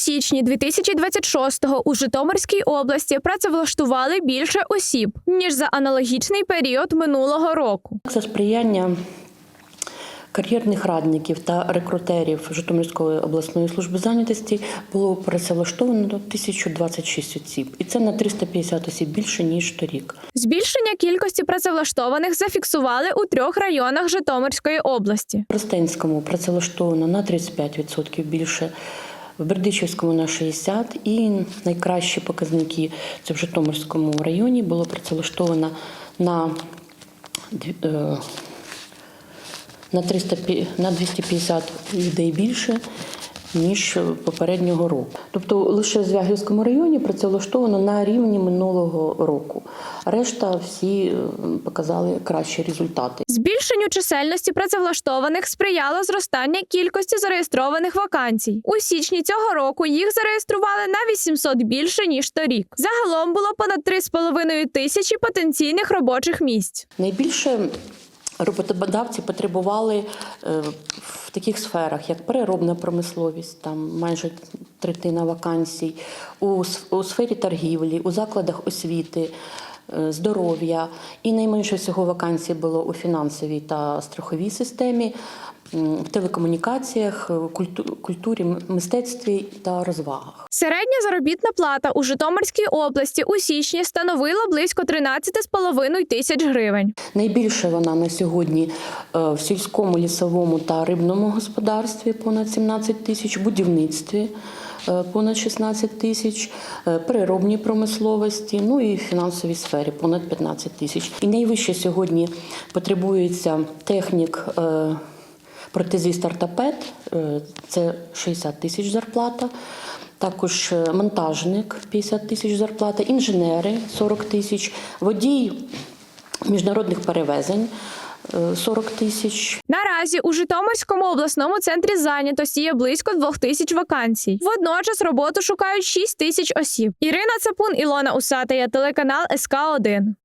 січні 2026-го у Житомирській області працевлаштували більше осіб ніж за аналогічний період минулого року. За сприяння кар'єрних радників та рекрутерів Житомирської обласної служби зайнятості було працевлаштовано 1026 осіб, і це на 350 осіб більше ніж торік. Збільшення кількості працевлаштованих зафіксували у трьох районах Житомирської області. В Ростенському працевлаштовано на 35% більше. В Бердичівському на 60 і найкращі показники це в Житомирському районі було працевлаштовано на е, на 300, пі- на 250 людей більше, ніж попереднього року. Тобто лише в Звягільському районі працевлаштовано на рівні минулого року. Решта всі е, показали кращі результати. Збільшенню чисельності працевлаштованих сприяло зростання кількості зареєстрованих вакансій. У січні цього року їх зареєстрували на 800 більше ніж торік. Загалом було понад 3,5 тисячі потенційних робочих місць. Найбільше роботодавці потребували е, в таких сферах, як переробна промисловість, там майже третина вакансій, у сфері торгівлі, у закладах освіти. Е, Здоров'я і найменше всього вакансій було у фінансовій та страховій системі, в телекомунікаціях, е, культурі, мистецтві та розвагах. Середня заробітна плата у Житомирській області у січні становила близько 13,5 тисяч гривень. Найбільше вона на сьогодні е, в сільському, лісовому та рибному господарстві понад 17 тисяч, будівництві понад 16 тисяч, е, переробній промисловості, ну і в фінансовій сфері понад 15 тисяч. І найвище сьогодні потребується технік. е, Протезист ортопед е, це 60 тисяч зарплата. Також е, монтажник 50 тисяч зарплата, інженери 40 тисяч, водій міжнародних перевезень е, 40 тисяч. Наразі у Житомирському обласному центрі зайнятості є близько двох тисяч вакансій. Водночас роботу шукають 6 тисяч осіб. Ірина Цапун, Ілона Усатая, телеканал СК 1